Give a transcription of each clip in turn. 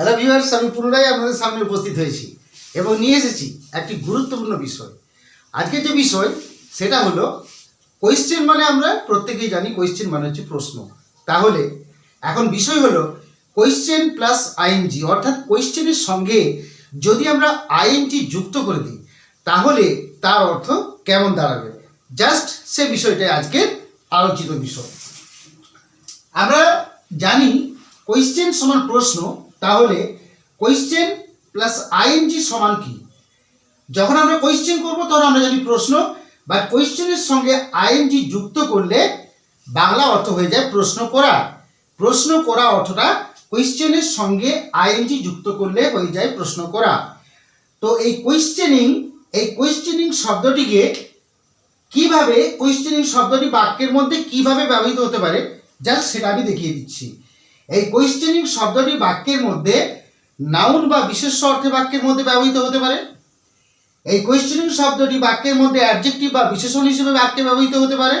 Hello viewers আমি পুনরায় আপনাদের সামনে উপস্থিত হয়েছি এবং নিয়ে এসেছি একটি গুরুত্বপূর্ণ বিষয়। আজকে যে বিষয়, সেটা হলো কোয়েশ্চেন মানে আমরা প্রত্যেকেই জানি কোয়েশ্চেন মানে হচ্ছে প্রশ্ন। তাহলে, এখন বিষয় হলো কোয়েশ্চেন প্লাস আইএনজি অর্থাৎ কোয়েশ্চেনের সঙ্গে যদি আমরা আইএনজি যুক্ত করে দিই, তাহলে তার অর্থ কেমন দাঁড়াবে? জাস্ট সে বিষয়টাই আজকের আলোচিত বিষয়। আমরা জানি কোয়েশ্চেন সমান প্রশ্ন তাহলে কোয়েশ্চেন প্লাস আইএনজি সমান কি? যখন আমরা কোয়েশ্চেন করব, তখন আমরা জানি প্রশ্ন বা কোয়েশ্চেনের সঙ্গে আইএনজি যুক্ত করলে বাংলা অর্থ হয়ে যায় প্রশ্ন করা। প্রশ্ন করা অর্থটা কোয়েশ্চেনের সঙ্গে আইএনজি যুক্ত করলে হয়ে যায় প্রশ্ন করা। তো এই কোয়েশ্চেনিং এই কোয়েশ্চেনিং শব্দটিকে কীভাবে কোয়েশ্চেনিং শব্দটি বাক্যের মধ্যে কীভাবে ব্যবহৃত হতে পারে জাস্ট সেটা আমি দেখিয়ে দিচ্ছি। এই কোয়েশ্চেনিং শব্দটি বাক্যের মধ্যে নাউন বা বিশেষ অর্থে বাক্যের মধ্যে ব্যবহৃত হতে পারে। এই কোয়েশ্চেনিং শব্দটি বাক্যের মধ্যে অ্যাডজেক্টিভ বা বিশেষণ হিসেবে বাক্যে ব্যবহৃত হতে পারে।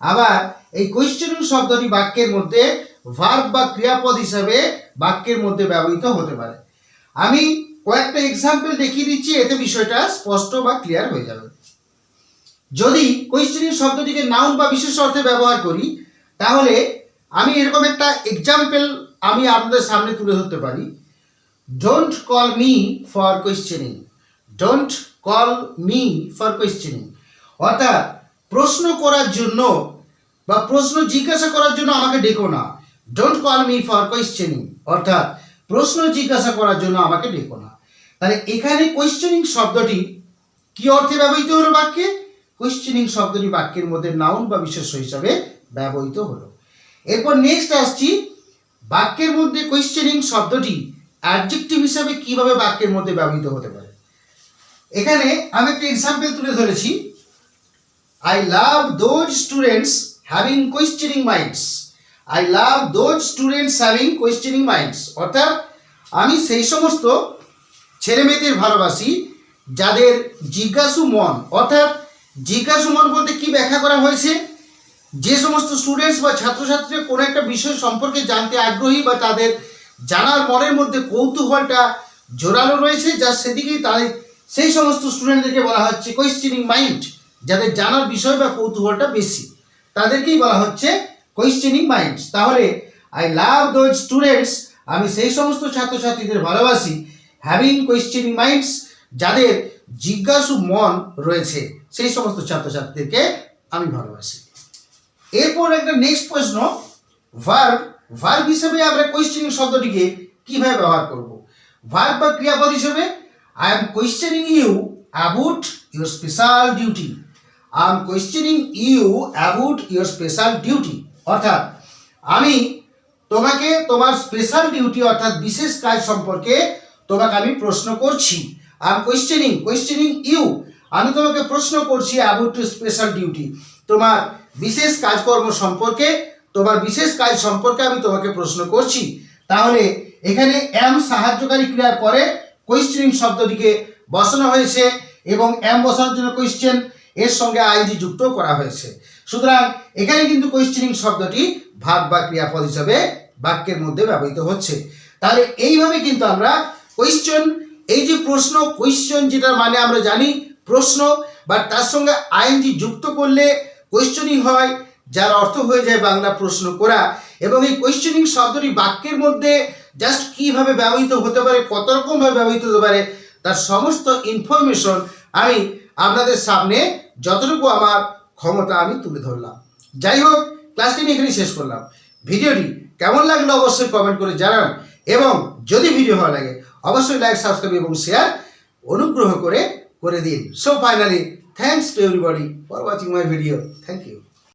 আবার এই কোয়েশ্চেনিং শব্দটি বাক্যের মধ্যে ভার্ব বা ক্রিয়াপদ হিসাবে বাক্যের মধ্যে ব্যবহৃত হতে পারে। আমি কয়েকটা এক্সাম্পল দেখিয়ে দিচ্ছি, এতে বিষয়টা স্পষ্ট বা ক্লিয়ার হয়ে যাবে। যদি কোয়েশ্চেনিং শব্দটিকে নাউন বা বিশেষ অর্থে ব্যবহার করি, তাহলে আমি এরকম একটা এক্সাম্পল আমি আপনাদের সামনে তুলে ধরতে পারি। Don't call me for questioning don't call me for questioning অর্থাৎ প্রশ্ন করার জন্য বা প্রশ্ন জিজ্ঞাসা করার জন্য আমাকে ডেকো না। Don't call me for questioning অর্থাৎ প্রশ্ন জিজ্ঞাসা করার জন্য আমাকে ডেকো না। তাহলে এখানে কোয়েশ্চেনিং শব্দটি কি অর্থে ব্যবহৃত হলো বাক্যে? কোয়েশ্চেনিং শব্দটি বাক্যের মধ্যে নাউন বা বিশেষ্য হিসাবে ব্যবহৃত হলো। এরপর নেক্সট আসছি, বাক্যের মধ্যে কোয়েশ্চেনিং শব্দটি অ্যাডজেক্টিভ হিসাবে কীভাবে বাক্যের মধ্যে ব্যবহৃত হতে পারে? এখানে আমি একটা এক্সাম্পল তুলে ধরেছি। I love those students having questioning minds I love those students having questioning minds অর্থাৎ আমি সেই সমস্ত ছেলে মেয়েদের ভালোবাসি যাদের জিজ্ঞাসু মন, অর্থাৎ জিজ্ঞাসু মন বলতে কি ব্যাখ্যা করা হয়েছে? যে সমস্ত স্টুডেন্টস বা ছাত্রছাত্রীরা কোনো একটা বিষয় সম্পর্কে জানতে আগ্রহী বা তাদের জানার মনের মধ্যে কৌতূহলটা জোরালো রয়েছে, যা সেদিকেই তাদের, সেই সমস্ত স্টুডেন্টদেরকে বলা হচ্ছে কোয়েশ্চেনিং মাইন্ড যাদের জানার বিষয় বা কৌতূহলটা বেশি। তাদেরকেই বলা হচ্ছে কোয়েশ্চেনিং মাইন্ডস তাহলে আই লাভ দোজ স্টুডেন্টস আমি সেই সমস্ত ছাত্রছাত্রীদের ভালোবাসি হ্যাভিং কোয়েশ্চেনিং মাইন্ডস যাদের জিজ্ঞাসু মন রয়েছে, সেই সমস্ত ছাত্রছাত্রীদেরকে আমি ভালোবাসি। এরপর একটা নেক্সট প্রশ্ন ভার্ব ভার্ব হিসেবে আমরা কোয়েশ্চেনিং শব্দটিকে কীভাবে ব্যবহার করব? ভার্ব বা ক্রিয়াপদ হিসেবে I am questioning you about your special duty I am questioning you about your special duty অর্থাৎ, আমি তোমাকে তোমার স্পেশাল ডিউটি অর্থাৎ বিশেষ কাজ সম্পর্কে তোমাকে আমি প্রশ্ন করছি। I am questioning questioning you আমি তোমাকে প্রশ্ন করছি অ্যাবাউট স্পেশাল ডিউটি তোমার বিশেষ কাজকর্ম সম্পর্কে, তোমার বিশেষ কাজ সম্পর্কে আমি তোমাকে প্রশ্ন করছি। তাহলে এখানে এম সাহায্যকারী ক্রিয়ার পরে কোয়েশ্চেনিং শব্দটিকে বসানো হয়েছে এবং এম বসানোর জন্য কোয়েশ্চেন এর সঙ্গে আইজি যুক্ত করা হয়েছে। সুতরাং এখানে কিন্তু কোয়েশ্চেনিং শব্দটি ভাব বা ক্রিয়াপদ হিসাবে বাক্যের মধ্যে ব্যবহৃত হচ্ছে। তাহলে এইভাবে কিন্তু আমরা কোয়েশ্চেন এই যে প্রশ্ন কোয়েশ্চেন যেটার মানে আমরা জানি প্রশ্ন বা তার সঙ্গে আইনজি যুক্ত করলে কোয়েশ্চেনিং হয়, যার অর্থ হয়ে যায় বাংলা প্রশ্ন করা। এবং এই কোয়েশ্চেনিং শব্দটি বাক্যের মধ্যে জাস্ট কীভাবে ব্যবহৃত হতে পারে, কত রকমভাবে ব্যবহৃত হতে পারে, তার সমস্ত ইনফরমেশন আমি আপনাদের সামনে যতটুকু আমার ক্ষমতা আমি তুলে ধরলাম। যাই হোক, ক্লাসটি আমি এখানেই শেষ করলাম। ভিডিওটি কেমন লাগল অবশ্যই কমেন্ট করে জানান। এবং যদি ভিডিও ভালো লাগে, অবশ্যই লাইক সাবস্ক্রাইব এবং শেয়ার অনুগ্রহ করে করে দিন। So finally thanks to everybody for watching my video thank you